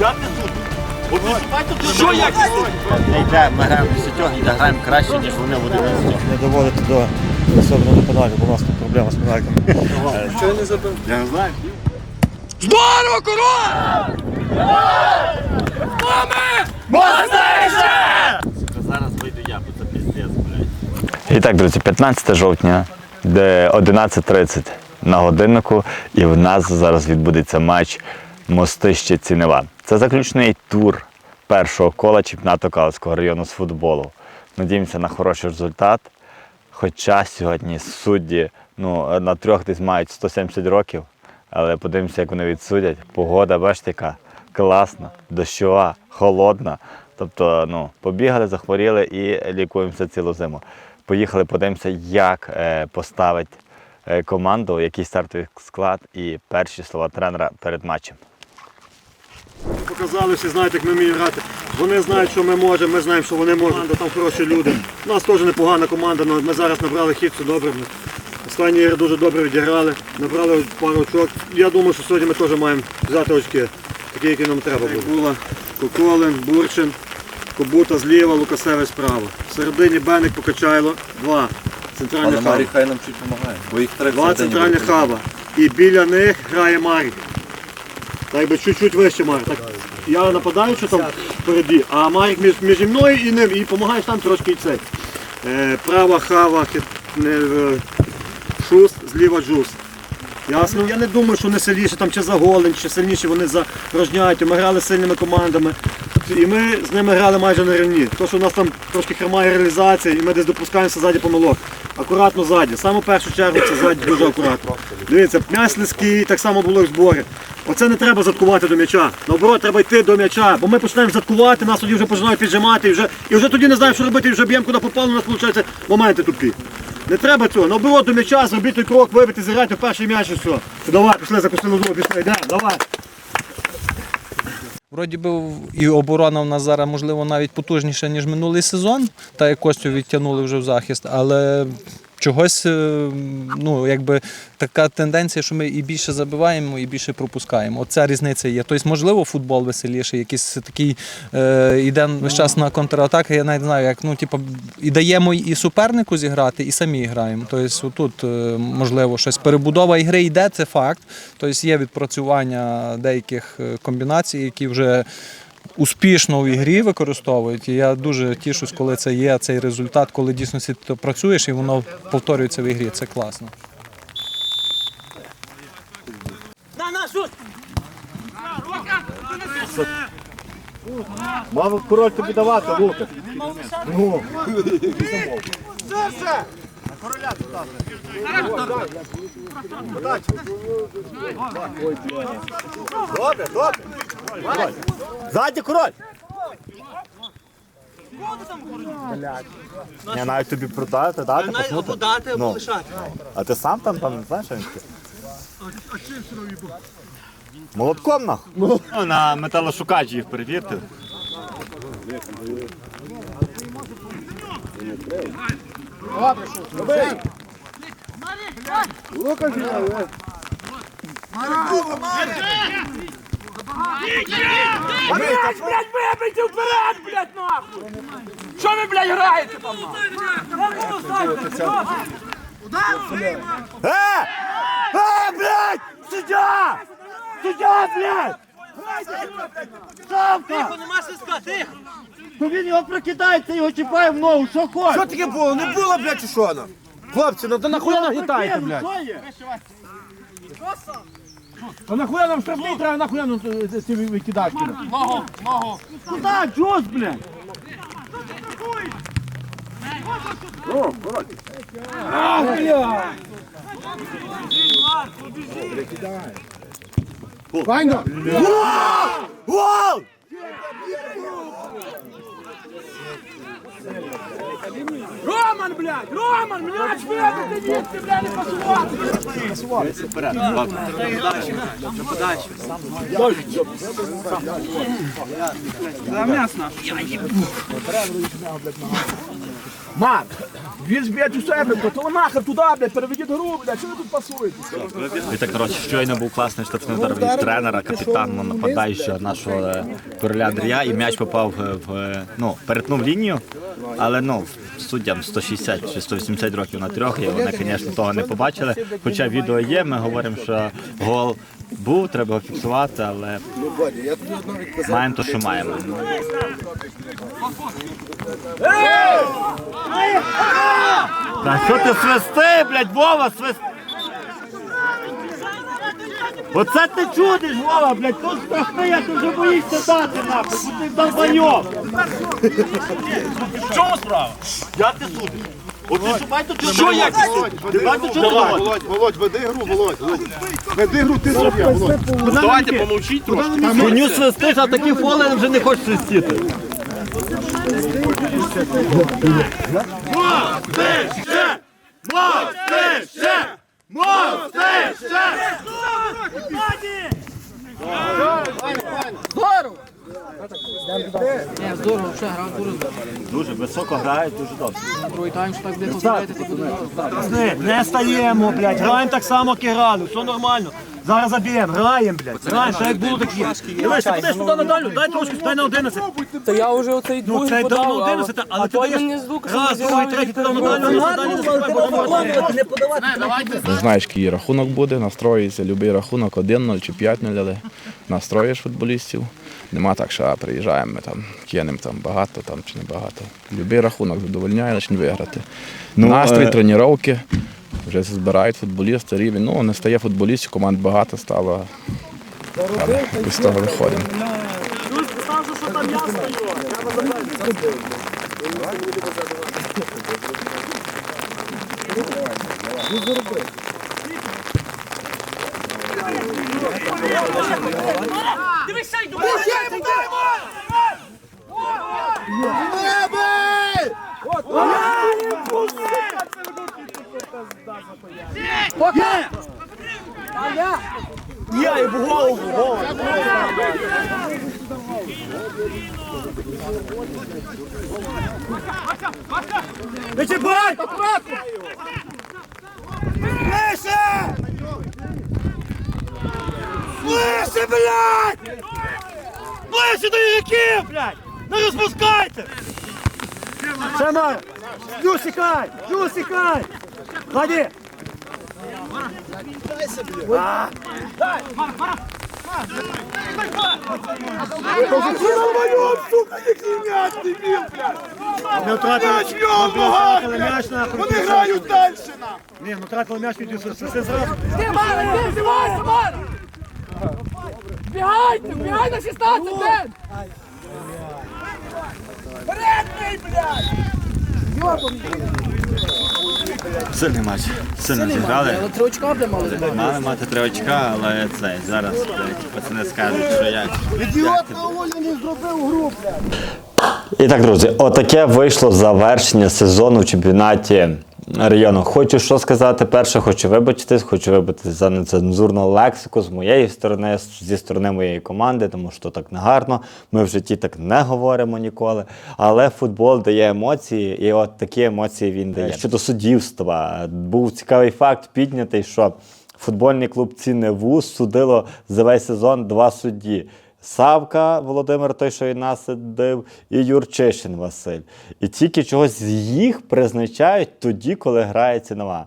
Я не тут. От виступайте тут. Що як тут? Не йде, ми граємо десятьох і граємо краще, ніж вони в 11. не доводити до особливо до бо у нас тут проблема з пенальтами. Я не знаю. Здорово, король! Зараз вийду я, бо це піздець, блядь. І так, друзі, 15 жовтня, де 11.30 на годиннику, і в нас зараз відбудеться матч Мостище Цінева. Це заключний тур першого кола чемпіонату Калицького району з футболу. Надіємося на хороший результат. Хоча сьогодні судді ну, на трьох десь мають 170 років, але подивимося, як вони відсудять. Погода, бачите, класна, дощова, холодна. Тобто, ну, побігали, захворіли і лікуємося цілу зиму. Поїхали, подивимося, як е, поставить е, команду, який стартовий склад і перші слова тренера перед матчем. Показали, всі знають, як ми вміємо грати. Вони знають, що ми можемо, ми знаємо, що вони можуть. Команда, там хороші люди. У нас теж непогана команда, але ми зараз набрали хід, все добре. Останні ігри дуже добре відіграли, набрали пару очок. Я думаю, що сьогодні ми теж маємо взяти очки, такі, які нам треба буде. Була Коколин, Бурчин, Кобута зліва, Лукасевич справа. В середині Беник Покачайло, два. Центральний Але хаб. Марі хай нам чуть допомагає, бо їх треба Два центральних хаба. І біля них грає Марік. Так би чуть-чуть вище Марік. Так, я нападаю, що там впереді, а Марік між, між мною і ним, і допомагаєш там трошки і цей. Е, права хава, хит, не, е, шуст, зліва джус. Ясно? Я не думаю, що вони сильніші там чи за голень, чи сильніші вони за рожняють. Ми грали з сильними командами. І ми з ними грали майже на рівні. То, що у нас там трошки хромає реалізація, і ми десь допускаємося ззаді помилок. Акуратно ззаді. Саме першу чергу це ззаді дуже акуратно. Дивіться, м'яч слизький, так само було і в зборі. Оце не треба заткувати до м'яча. Наоборот, треба йти до м'яча, бо ми починаємо заткувати, нас тоді вже починають піджимати, і вже, і вже тоді не знаємо, що робити, і вже б'ємо, куди попало, у нас виходить моменти тупі. Не треба цього. Наоборот, до м'яча, зробіть крок, вибити, зіграти в перший м'яч і все. Давай, пішли, закусили зубы, пішли, йдемо, давай. Вроді би і оборона в нас зараз, можливо, навіть потужніша, ніж минулий сезон, та як Костю відтягнули вже в захист, але чогось, е, ну, якби така тенденція, що ми і більше забиваємо, і більше пропускаємо. Оця різниця є. Тобто, можливо, футбол веселіший, якийсь такий е, іде весь час на контратаки. Я навіть знаю, як ну, типу, і даємо і супернику зіграти, і самі граємо. Тобто, тут е, можливо щось перебудова ігри йде, це факт. Тобто є відпрацювання деяких е, комбінацій, які вже успішно в ігрі використовують. І я дуже тішусь, коли це є цей результат, коли дійсно ти працюєш і воно повторюється в ігрі. Це класно. Мав король тобі давати, Лукас. Ну. Добре, добре. Ззаді король. Я навіть тобі продати, дати, пахнути. дати Ну. лишати. А ти сам там, там знаєш, що він таке? Молотком нахуй. Ну, на металошукач їх перевірте. Блять, вибийте вперед, блять, нахуй! Що ви, блять, граєте там? Е! Е, блядь! Суддя! Суддя, блядь! Шавка! Нема свистка, тихо! То він його прокидається, його чіпає в ногу, що хоче! Що таке було? Не було, блядь, чи що? ну? Хлопці, ну то нахуя нагнітаєте, блядь? Та нахуя нам штрафний треба, нахуя нам е, ці викидачки? Ногу, ногу! Куда, джоз, блядь? Файно! Гол! Роман, блядь! Роман, м'яч вибити звідси, блядь, не пасувати! Марк, він ж, блядь, у себе, то то нахер туди, блядь, переведіть гру, блядь, що ви тут пасуєте? І так, коротше, щойно був класний штрафний удар від тренера, капітану, нападаючого нашого е, короля Андрія, і м'яч попав е, в, е, ну, перетнув лінію, але ну, суддям 160 чи 180 років на трьох, і вони, звісно, того не побачили. Хоча відео є, ми говоримо, що гол був, треба фіксувати, але маємо то, що маємо. Та що ти свисти, блядь, Вова, свисти? Оце ти чудиш, Вова, блядь, тут страшний, ти вже боїшся дати нахуй, бо ти долбойоб. В чому справа? Я ти судиш. От ти що бачите, що як ти бачите, що Володь. Володь, веди гру, Володь. Веди гру, ти суддя, Володь. Давайте помовчіть трошки. Коню свистиш, а такі фоли вже не хочеш свистіти. Мостище! Мостище! Мостище! Не, здорово, все, грав дуже. Дуже високо грають, дуже добре. Другий тайм, що так дихав граєте, то буде добре. Не, не стаємо, блядь, граємо так само, як і грали, все нормально. Зараз заб'ємо, граємо, блядь, граємо, так як було, так є. Дивись, ти підеш туди на дальню, дай трошки, дай на 11. Та я вже оцей Ну, другий це дав на а- 11, але ти той даєш з Лукасом раз, другий, розіграв, третій, ти дав на дальню, на дальню, не подавай, Не знаєш, який рахунок буде, настроїться. Будь-який рахунок 1-0 чи 5-0, але настроїш футболістів. Нема так, що приїжджаємо, ми там кинемо там багато там чи не багато. Любий рахунок задовольняє, лише виграти. Настрій, е, тренування, вже збирають футболісти рівень. Ну, не стає футболістів, команд багато стало. Але з того виходимо. Я і в голову, голову. Не чіпай! Ближче! Ближче, блядь! Ближче до ігроків, блядь! Не розпускайте! Ще Марк! Юсикай! Юсикай! Ходи! Не втратили м'яч на Вони грають далі! Ні, ну втратили м'яч від Юсуса. Все зразу. Ти, Марк, ти, здівайся, Марк! Бігайте, бігай на 16, Ден! Вперед, бій, блядь! Сильний матч. Сильно зіграли. Але три очка бля мали. Мали мати три очка, але це зараз блядь, пацани скажуть, що як. Ідіот на Олі не зробив гру, І так, друзі, отаке вийшло завершення сезону в чемпіонаті району. Хочу що сказати перше, хочу вибачитись, хочу вибачитись за нецензурну лексику з моєї сторони, зі сторони моєї команди, тому що так не гарно. Ми в житті так не говоримо ніколи. Але футбол дає емоції, і от такі емоції він дає. Щодо суддівства, був цікавий факт піднятий, що футбольний клуб Цінне ВУЗ судило за весь сезон два судді. Савка Володимир, той, що і нас сидив, і Юрчишин Василь. І тільки чогось їх призначають тоді, коли грається нова.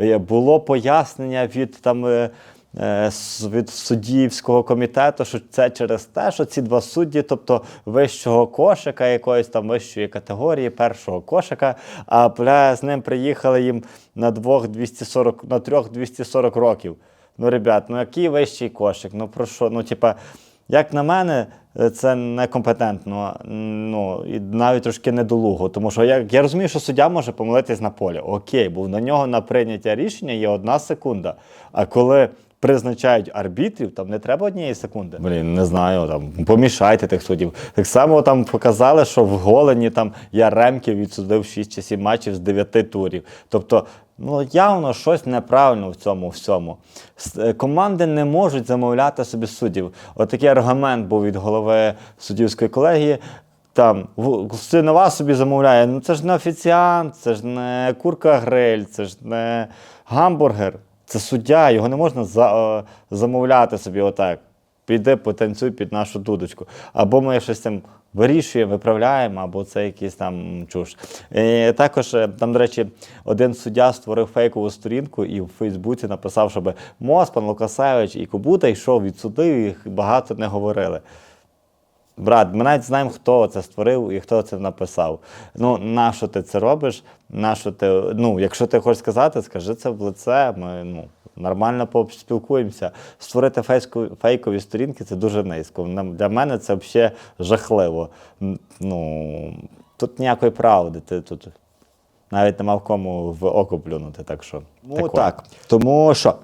Е, Було пояснення від там. е, е, Від суддівського комітету, що це через те, що ці два судді, тобто вищого кошика, якоїсь там вищої категорії, першого кошика, а бля, з ним приїхали їм на двох 240, на трьох 240 років. Ну, ребят, ну який вищий кошик? Ну про що? Ну, типа, як на мене, е, це некомпетентно, ну і навіть трошки недолуго. Тому що я, я розумію, що суддя може помилитись на полі. Окей, бо на нього на прийняття рішення є одна секунда. А коли призначають арбітрів, там не треба однієї секунди. Блін, не знаю, там помішайте тих суддів. Так само там показали, що в Голені там Яремків відсудив 6 чи 7 матчів з 9 турів. Тобто, ну явно щось неправильно в цьому всьому. Е, Команди не можуть замовляти собі суддів. Отакий аргумент був від голови суддівської колегії. там синова собі замовляє. Ну це ж не офіціант, це ж не курка гриль, це ж не гамбургер. Це суддя, його не можна за, е, замовляти собі отак. Піди, потанцюй під нашу дудочку. Або ми щось там вирішуємо, виправляємо, або це якийсь там чуш. І також е, там, до речі, один суддя створив фейкову сторінку і в Фейсбуці написав, щоб Мос, пан Лукасевич і Кобута йшов від суди, і їх багато не говорили. Брат, ми навіть знаємо, хто це створив і хто це написав. Ну, нащо ти це робиш? Нащо ти, ну, якщо ти хочеш сказати, скажи це в лице. Ми ну, нормально поспілкуємося. Створити фейкові сторінки це дуже низько. Для мене це взагалі жахливо. Ну, тут ніякої правди. Ти тут навіть не мав кому в око плюнути. Так що. Ну, так. Тому що.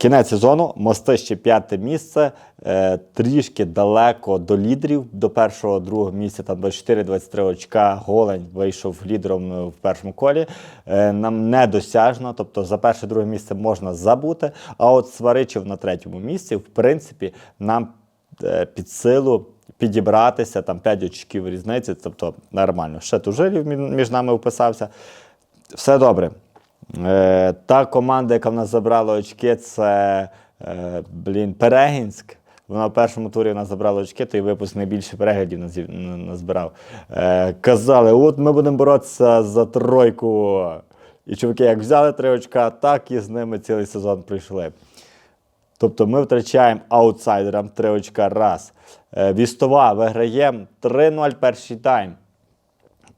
Кінець сезону, мости ще п'яте місце, е, трішки далеко до лідерів, до першого, другого місця, там 24-23 очка. Голень вийшов лідером е, в першому колі. Е, нам недосяжно, тобто за перше, друге місце можна забути. А от Сваричів на третьому місці, в принципі, нам під силу підібратися, там 5 очків різниці, тобто нормально. Ще тужилів між нами вписався. Все добре. Е, та команда, яка в нас забрала очки, це е, блін, Перегінськ. Вона в першому турі в нас забрала очки, той випуск найбільше переглядів назбирав. Е, казали, от ми будемо боротися за тройку. І чуваки, як взяли три очка, так і з ними цілий сезон пройшли. Тобто ми втрачаємо аутсайдерам три очка раз. Вістова виграємо 3-0 перший тайм.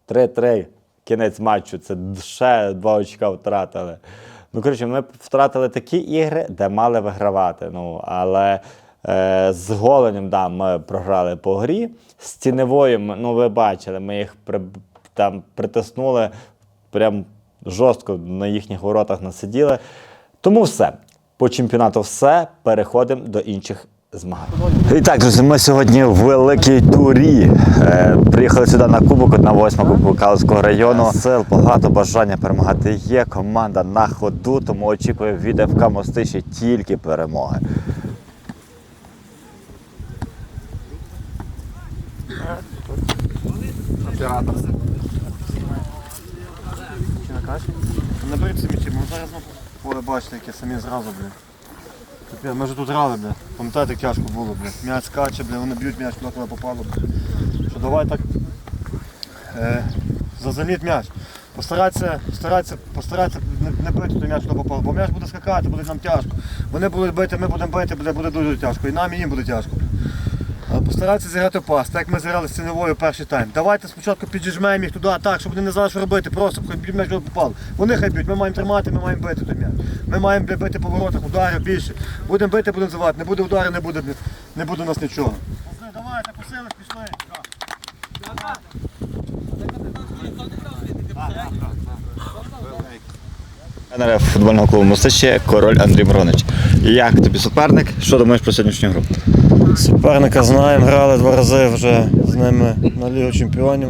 3-3. Кінець матчу. Це ще два очка втратили. Ну, коротше, ми втратили такі ігри, де мали вигравати. Ну, але е, з голенем, да, ми програли по грі. З ціневою, ми- ну ви бачили, ми їх при, там притиснули прям жорстко на їхніх воротах насиділи. Тому все. По чемпіонату все. Переходимо до інших змагань. І так, друзі, ми сьогодні в великій турі. Е, приїхали сюди на кубок, на восьму кубку Калицького району. Сил багато бажання перемагати є. Команда на ходу, тому очікує від ФК Мости тільки перемоги. Наберіть собі м'ячі, ми зараз на поле бачите, яке самі зразу, блін. Капець, Ми вже тут грали, бля. Пам'ятаєте, як тяжко було, бля. М'яч скаче, бля, вони б'ють м'яч, куди попало. Бля. Що давай так е, зазаліть м'яч. Постарайся, постарайтеся, постарайся не, не бити той м'яч, куди попало, бо м'яч буде скакати, буде нам тяжко. Вони будуть бити, ми будемо бити, буде, буде дуже тяжко. І нам, і їм буде тяжко. Але постарайтеся зіграти пас, так як ми зіграли з ціневою перший тайм. Давайте спочатку піджимаємо їх туди, так, щоб вони не знали, що робити, просто хай б'ють м'яч куди попало. Вони хай б'ють, ми маємо тримати, ми маємо бити той м'яч. Ми маємо бити по воротах, ударів більше. Будемо бити, будемо завати. Не буде удару, не буде, не буде у нас нічого. Давайте, посилиш, пішли. Тренер футбольного клубу Мостище, король Андрій Миронич. Як тобі суперник? Що думаєш про сьогоднішню гру? Суперника знаємо, грали два рази вже з ними на Лігу Чемпіонів.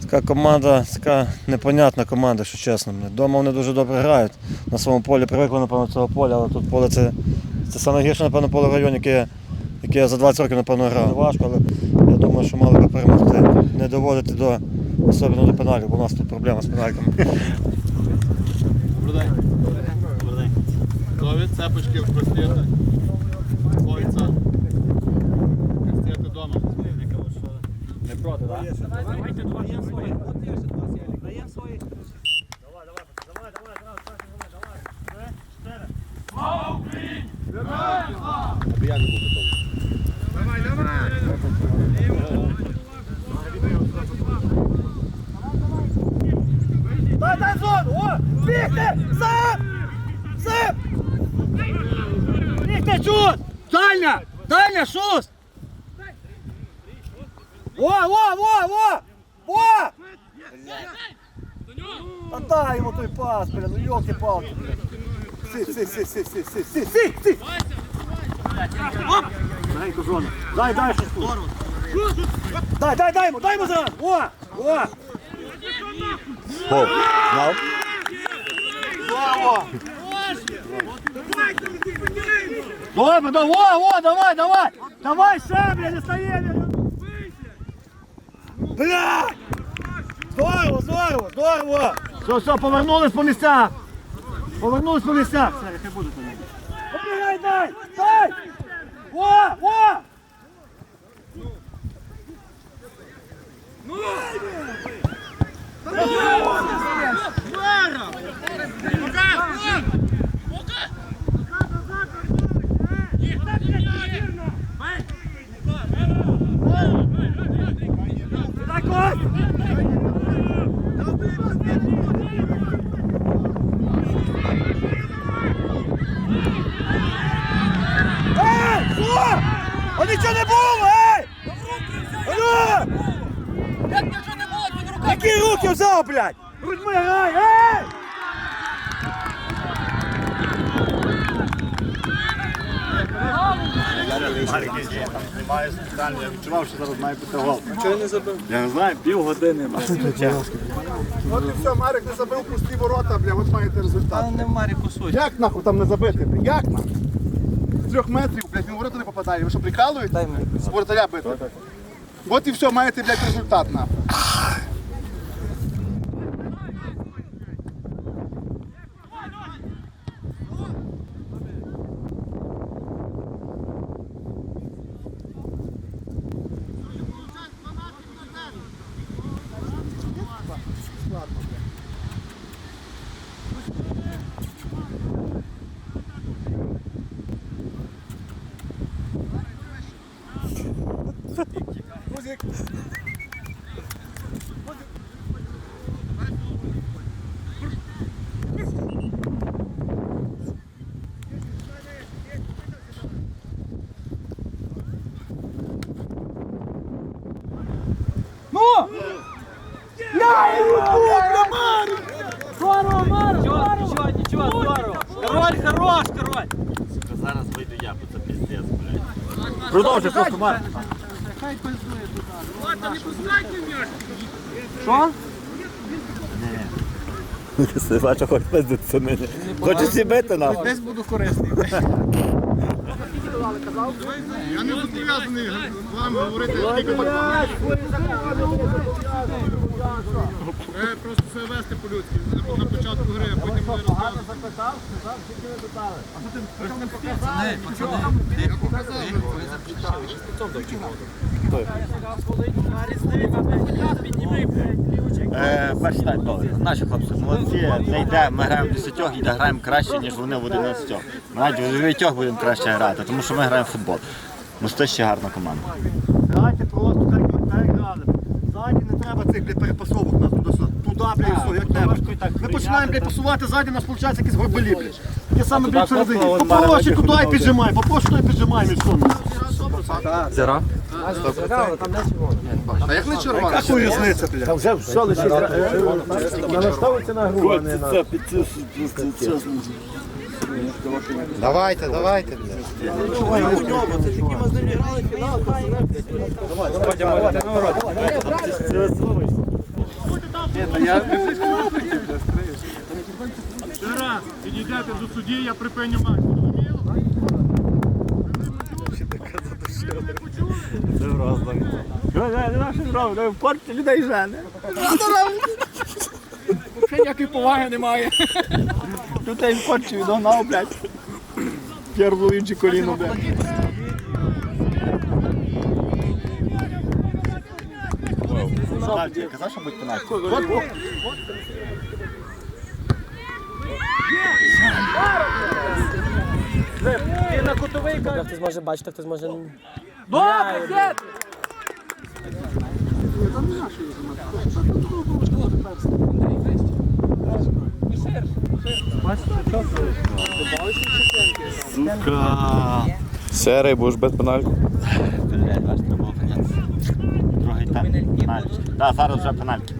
Така команда, така непонятна команда, що чесно. Дома вони дуже добре грають. На своєму полі привикли, напевно, цього поля, але тут поле це, це найгірше, напевно, поле в районі, яке, яке я за 20 років, напевно, грав. Важко, але я думаю, що мали би перемогти. Не доводити до особливо до пеналів, бо у нас тут проблема з пенальками. Готові цепочки в браслети. Кольця. проти, так? Давайте два, даємо своїх. Даємо своїх. Маленьку зону. Дай, дай тут. Дай, дай, дай йому, дай йому зараз! О! О! Хоп, знав? Добре, да, о, о, давай, давай! Давай, ще, бля, не стає, бля! Блядь! Здорово, здорово, здорово! Все, все, повернулись по місцях! Повернулись по місцях! Все, хай буде там. Обігай, дай! Дай! О, о! Дай, Кость! Ей! Що? А нічого не було, ей! Алло! Як нічого не було, під руками. Які руки взяв, блядь? Грудьми грай, ей! Спеціально, я відчував, що зараз має бути гол. Чого не забив? Я не знаю, півгодини. От і все, Марик не забив пусті ворота, бля, от маєте результат. Але не в Маріку суть. Як нахуй там не забити. Як нахуй? З трьох метрів, блядь, він в ворота не попадає. Ви що, прикалуєте? З воротаря бити. От і все, маєте, блядь, результат нахуй. Нічого, нічого, здорово. Король, хорош, король. Зараз вийду я, бо це піздець, блядь. Продовжуй просто Марк. Що? Ти бачу, хоч пиздиться мене. Хочеш сі бити нас? Десь буду корисний. Я не зобов'язаний вам говорити, скільки Треба просто себе вести по-людськи. На початку гри, а потім буде розказувати. Е, перший тайм добре. Наші хлопці молодці, не йде, ми граємо в 10 і граємо краще, ніж вони в 11. Ми навіть в 9 будемо краще грати, тому що ми граємо в футбол. Мости ще гарна команда. Грайте просто так, як так грали. Ззаді не треба цих блядь, перепасовок нас туди, туди, блядь, і все, як треба. Ми починаємо, блядь, пасувати ззаді, у нас виходить якісь горбелі, блядь. Ті саме, блядь, всередині. Попроще туди і піджимай, попроще туди і піджимай, і все. А як не червона? Яку різниця, блядь? Вже все лише. Налаштовується на гру, а не на... Давайте, давайте, блядь. Раз, підійдете до судді, я припиню матч. людей жене. Ще ніякої поваги немає. Людей в порчі відогнав, блядь. Інше коліно. Я казав, що будь пенальті. Хтось може бачити, хтось може... Добре, є! Сука. Серий, будеш без пенальку. Блядь, ваш треба було. Другий там. Так, зараз вже пенальки.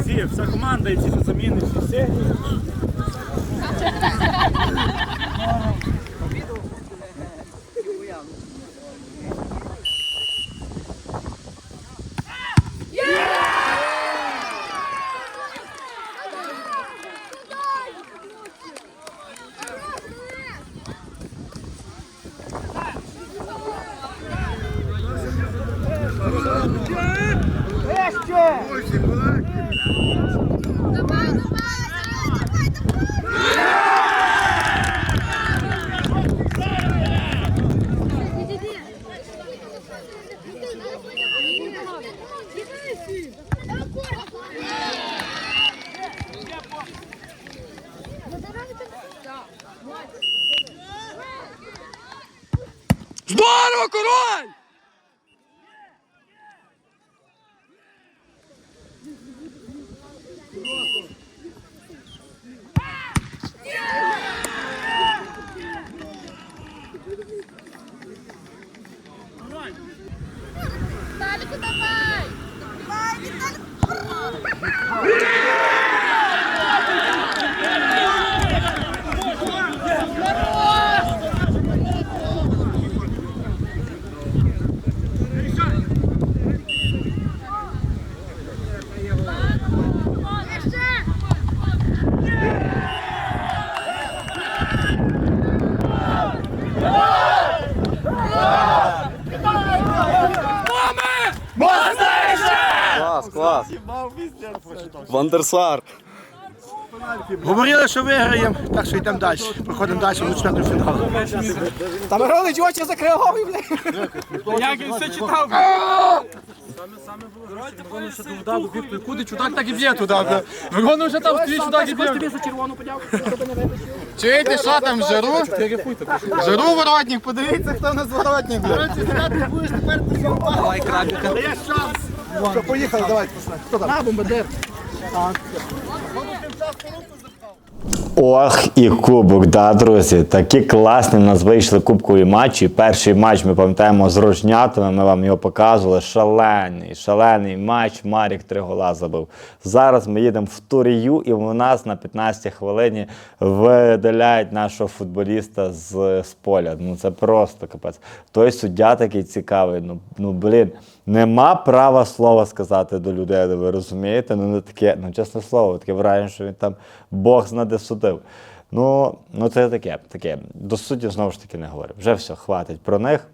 Всі, вся команда і ці заміни, всі. Говорили, що виграємо, так що йдемо далі. Проходимо далі до четвертого фіналу. Та Миронич очі закривав, блядь. Як він все читав. Куди чудак так і б'є туди. Вигону вже там стоїть чудак і б'є. Тобі за червону подяку, не вибачив. Чуєте, що там, жару? Жару воротник, подивіться, хто у нас воротник. Давай крабіка. Що, поїхали, давайте. Хто там? На, бомбардир. Saat. Ох, і кубок, да, друзі. Такі класні в нас вийшли кубкові матчі. Перший матч ми пам'ятаємо з рожнятами. Ми вам його показували. Шалений, шалений матч. Марік три гола забив. Зараз ми їдемо в Турію, і в нас на 15 хвилині видаляють нашого футболіста з, з поля. Ну це просто капець. Той суддя такий цікавий. Ну, ну блін, нема права слова сказати до людей. Ви розумієте? Ну не таке, ну чесне слово, таке враження, що він там Бог знаде судив. Ну, ну це таке, таке. До суддів знову ж таки не говорю. Вже все, хватить про них.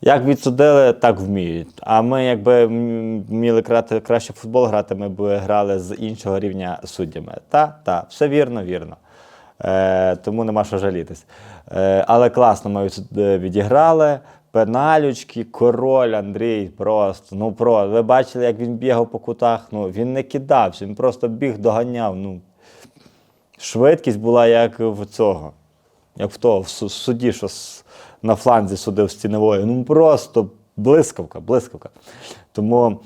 Як відсудили, так вміють. А ми, якби вміли грати краще футбол грати, ми б грали з іншого рівня суддями. Та, та, все вірно, вірно. Е, тому нема що жалітись. Е, але класно ми е, відіграли. Пеналючки, король Андрій просто. Ну про. Ви бачили, як він бігав по кутах. Ну, він не кидався, він просто біг, доганяв. Ну, швидкість була як в цього. Як в того, в су- судді, що на фланзі судив з ціневою. Ну просто блискавка, блискавка. Тому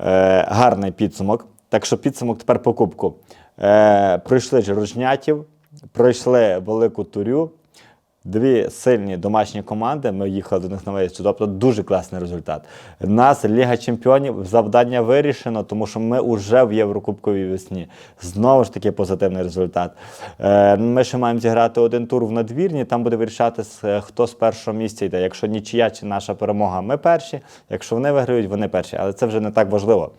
е, гарний підсумок. Так що підсумок тепер по кубку. Е, пройшли Жирожнятів, пройшли Велику Турю. Дві сильні домашні команди. Ми їхали до них на виїзд. Тобто дуже класний результат. Нас Ліга Чемпіонів завдання вирішено, тому що ми вже в Єврокубковій весні. Знову ж таки позитивний результат. Е, ми ще маємо зіграти один тур в надвірні. Там буде вирішатись, е, хто з першого місця йде. Якщо нічия чи наша перемога, ми перші. Якщо вони виграють, вони перші. Але це вже не так важливо.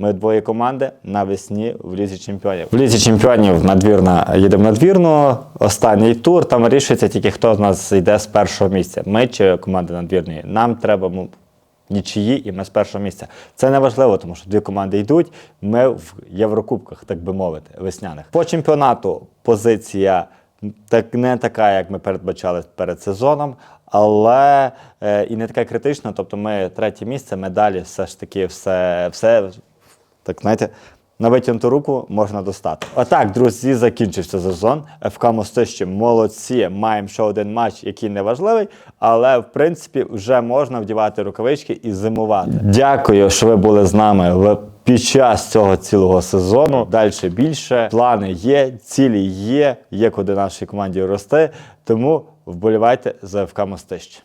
Ми двоє команди навесні в Лізі Чемпіонів. В Лізі Чемпіонів надвірна їдемо надвірну. Останній тур. Там вирішується тільки хто з нас йде з першого місця. Ми чи команда надвірної. Нам треба нічиї, і ми з першого місця. Це не важливо, тому що дві команди йдуть. Ми в Єврокубках, так би мовити, весняних. По чемпіонату позиція так не така, як ми передбачали перед сезоном, але е, і не така критична. Тобто, ми третє місце, медалі, все ж таки, все, все так знаєте. На витягнуту руку можна достати. Отак, друзі, закінчився сезон. ФК Мостище молодці. Маємо ще один матч, який не важливий, але в принципі вже можна вдівати рукавички і зимувати. Дякую, що ви були з нами під час цього цілого сезону. Далі більше. Плани є, цілі є, є куди нашій команді рости. Тому вболівайте за ФК Мостище.